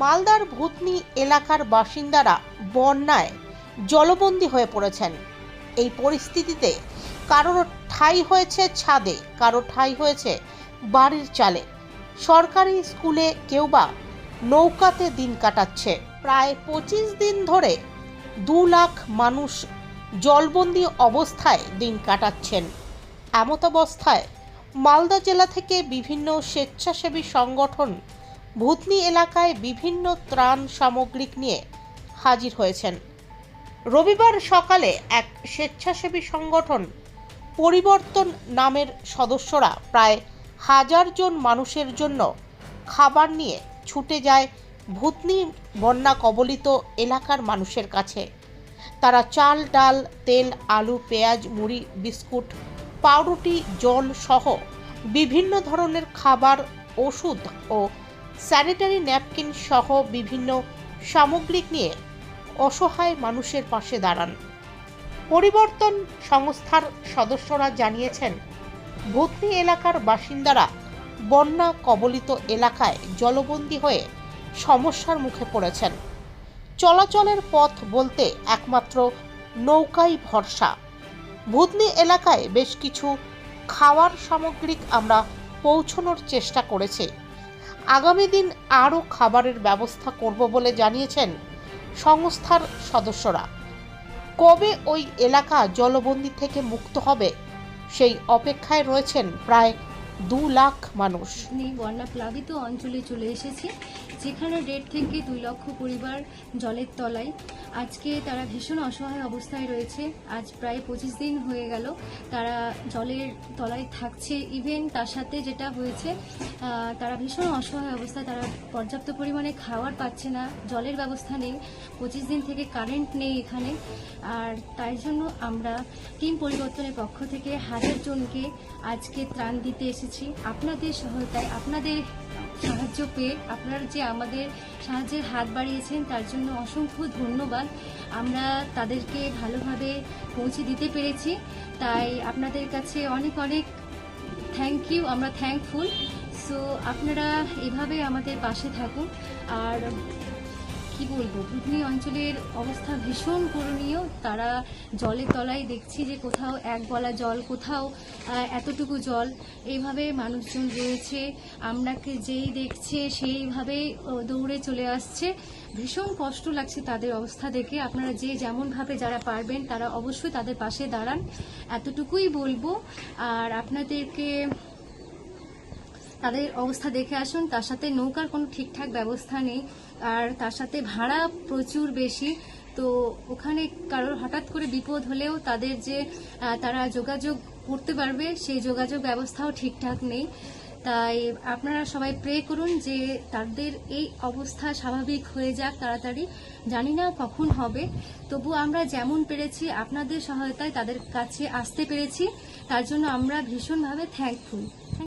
মালদার ভূতনি এলাকার বাসিন্দারা বন্যায় জলবন্দী হয়ে পড়েছেন। এই পরিস্থিতিতে কারোর ঠাঁই হয়েছে ছাদে, কারও ঠাঁই হয়েছে বাড়ির চালে। সরকারি স্কুলে কেউ বা নৌকাতে দিন কাটাচ্ছে। প্রায় পঁচিশ দিন ধরে দু লাখ মানুষ জলবন্দি অবস্থায় দিন কাটাচ্ছেন। এমত অবস্থায় মালদা জেলা থেকে বিভিন্ন স্বেচ্ছাসেবী সংগঠন ভূতনি এলাকায় বিভিন্ন ত্রাণ সামগ্রিক নিয়ে হাজির হয়েছেন। রবিবার সকালে এক স্বেচ্ছাসেবী সংগঠন পরিবর্তন নামের সদস্যরা প্রায় হাজার জন মানুষের জন্য খাবার নিয়ে ছুটে যায় ভূতনি বন্যা কবলিত এলাকার মানুষের কাছে। তারা চাল, ডাল, তেল, আলু, পেঁয়াজ, মুড়ি, বিস্কুট, পাউরুটি, জল সহ বিভিন্ন ধরনের খাবার, ওষুধ ও স্যানিটারি ন্যাপকিন সহ বিভিন্ন সামগ্রিক নিয়ে অসহায় মানুষের পাশে দাঁড়ান। পরিবর্তন সংস্থার সদস্যরা জানিয়েছেন, ভূতনি এলাকার বাসিন্দারা বন্যা কবলিত এলাকায় জলবন্দী হয়ে সমস্যার মুখে পড়েছেন। চলাচলের পথ বলতে একমাত্র নৌকাই ভরসা। ভূতনি এলাকায় বেশ কিছু খাওয়ার সামগ্রিক আমরা পৌঁছানোর চেষ্টা করেছি। আগামী দিন আরও খাবারের ব্যবস্থা করব বলে জানিয়েছেন সংস্থার সদস্যরা। কবে ওই এলাকা জলবন্দি থেকে মুক্ত হবে সেই অপেক্ষায় রয়েছেন প্রায় দু লাখ মানুষ। বন্যা প্লাবিত অঞ্চলে চলে এসেছি, যেখানে দেড় থেকে দুই লক্ষ পরিবার জলের তলায়। আজকে তারা ভীষণ অসহায় অবস্থায় রয়েছে। আজ প্রায় পঁচিশ দিন হয়ে গেল তারা জলের তলায় থাকছে। ইভেন তার সাথে যেটা হয়েছে তারা ভীষণ অসহায় অবস্থায়, তারা পর্যাপ্ত পরিমাণে খাবার পাচ্ছে না, জলের ব্যবস্থা নেই, পঁচিশ দিন থেকে কারেন্ট নেই এখানে। আর তাই জন্য আমরা টিম পরিবর্তনের পক্ষ থেকে হাজার জনকে আজকে ত্রাণ দিতে এসেছি। আপনাদের সহায়তায়, আপনাদের সাহায্য পেয়ে আপনারা যে আমাদের সাহায্যের হাত বাড়িয়েছেন, তার জন্য অসংখ্য ধন্যবাদ। আমরা তাদেরকে ভালোভাবে পৌঁছে দিতে পেরেছি। তাই আপনাদের কাছে অনেক অনেক থ্যাংক ইউ আমরা থ্যাংকফুল সো আপনারা এভাবে আমাদের পাশে থাকুন। আর কি বলব? ভুতনি অঞ্চলের অবস্থা ভীষণ করণীয়। তারা জলের তলায় দেখছি যে কোথাও এক গলা জল কোথাও এতটুকু জল। এইভাবে মানুষজন রয়েছে। আমরাকে যেই দেখছে সেইভাবেই আহ, দৌড়ে চলে আসছে। ভীষণ কষ্ট লাগছে তাদের অবস্থা দেখে। আপনারা যে যেমনভাবে যারা পারবেন তারা অবশ্যই তাদের পাশে দাঁড়ান। এতটুকুই বলব। আর আপনাদেরকে তাদের অবস্থা দেখে আসুন। তার সাথে নৌকার কোনো ঠিকঠাক ব্যবস্থা নেই। আর তার সাথে ভাড়া প্রচুর বেশি। তো ওখানে কারোর হঠাৎ করে বিপদ হলেও তাদের যে তারা যোগাযোগ করতে পারবে, সেই যোগাযোগ ব্যবস্থাও ঠিকঠাক নেই। তাই আপনারা সবাই প্রে করুন যে তাদের এই অবস্থা স্বাভাবিক হয়ে যাক তাড়াতাড়ি। জানি না কখন হবে। তবু আমরা যেমন পেরেছি, আপনাদের সহায়তায় তাদের কাছে আসতে পেরেছি। তার জন্য আমরা ভীষণভাবে থ্যাঙ্কফুল